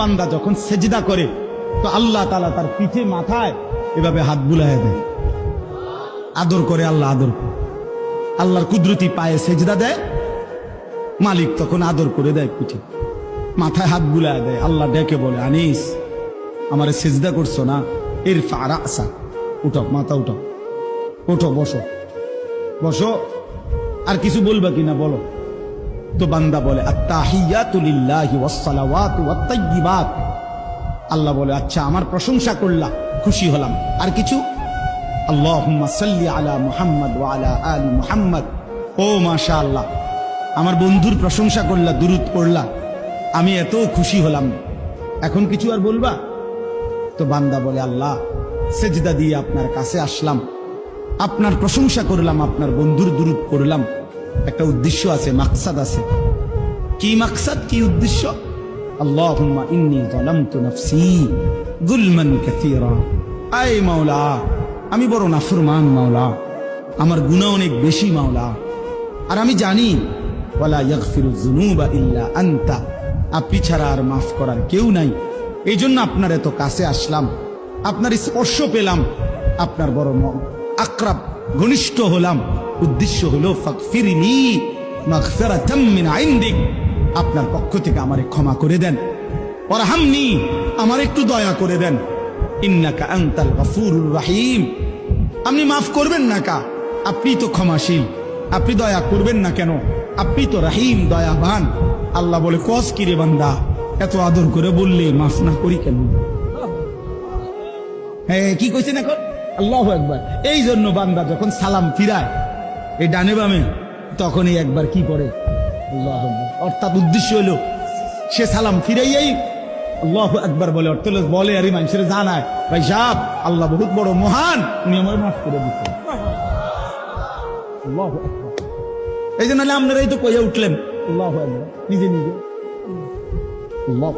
বান্দা যখন সেজদা করে, তো আল্লাহ তালা তার পিঠে, মাথায় এভাবে হাত বুলায় দেয়। আদর করে আল্লাহ আদর করে। আল্লাহর কুদরতি পায়ে সেজদা দেয়, মালিক তখন আদর করে দেয় পিঠে। মাথায় হাত বুলায় দেয়, আল্লাহ ডেকে বলে, আনিস, আমার সেজদা করছ না? এর ফারা আসা উঠো মাথা উঠো উঠো বসো। বসো, আর কিছু বলবা কিনা বলো? তো বান্দা বলে আল্লাহ বলে আচ্ছা আমার প্রশংসা করলা, খুশি হলাম। আর কিছু? আল্লাহুম্মা সাল্লি আলা মুহাম্মদ ওয়া আলা আলি মুহাম্মদ। ও আমার বন্ধুর প্রশংসা করলা, দুরুদ পড়লা। আমি এত খুশি হলাম। এখন কিছু আর বলবা? তো বান্দা বলে, আল্লাহ, সেজদা দিয়ে আপনার কাছে আসলাম। আপনার প্রশংসা করলাম, আপনার বন্ধুর দুরুদ করলাম একটা উদ্দেশ্য আছে, মাকসাদ আছে। কি মাকসাদ, কি উদ্দেশ্য? আয় মাওলা, আমি বড় নাফরমান মাওলা। আমার গুনাহ অনেক বেশি মাওলা। আর আমি জানি, ওয়ালা ইয়াগফিরু যুনুবা ইল্লা আনতা। আপনি ছাড়া আর মাফ করার কেউ নাই। এই জন্য আপনার এত কাছে আসলাম। আপনার স্পর্শ পেলাম। আপনার বড় আক্রাব ঘনিষ্ঠ হলাম। উদ্দেশ্য হলো আপনার পক্ষ থেকে আমারে ক্ষমা করে দেন। ওরহামনি আমার একটু দয়া করে দেন। ইন্নাকা আনতাল গফুরুর রহিম। আপনি মাফ করবেন না কা? আপনি তো ক্ষমাশীল। আপনি দয়া করবেন না কেন? আপনি তো রাহিম, দয়াবান। আল্লাহ বলে, কস কিরে বান্দা? এত আদর করে বললে মাফ না করি কেন? হ্যাঁ কি কইছেন এখন? আল্লাহ একবার এই জন্য বান্দা যখন সালাম ফিরায় এই ডানে বামে, তখনই একবার কি করে? আল্লাহ অর্থাৎ উদ্দেশ্য হলো, সে সালাম ফিরাইয়াই আল্লাহ একবার বলে অর্থ বলে, আর মানুষের জানায়, ভাই সাহ আল্লাহ বহুত বড় মহান, উনি আমার মাফ করে দিচ্ছেন এই জন্য আপনারাই তো কইয়া উঠলেন, আল্লাহ নিজে নিজে। আল্লাহ।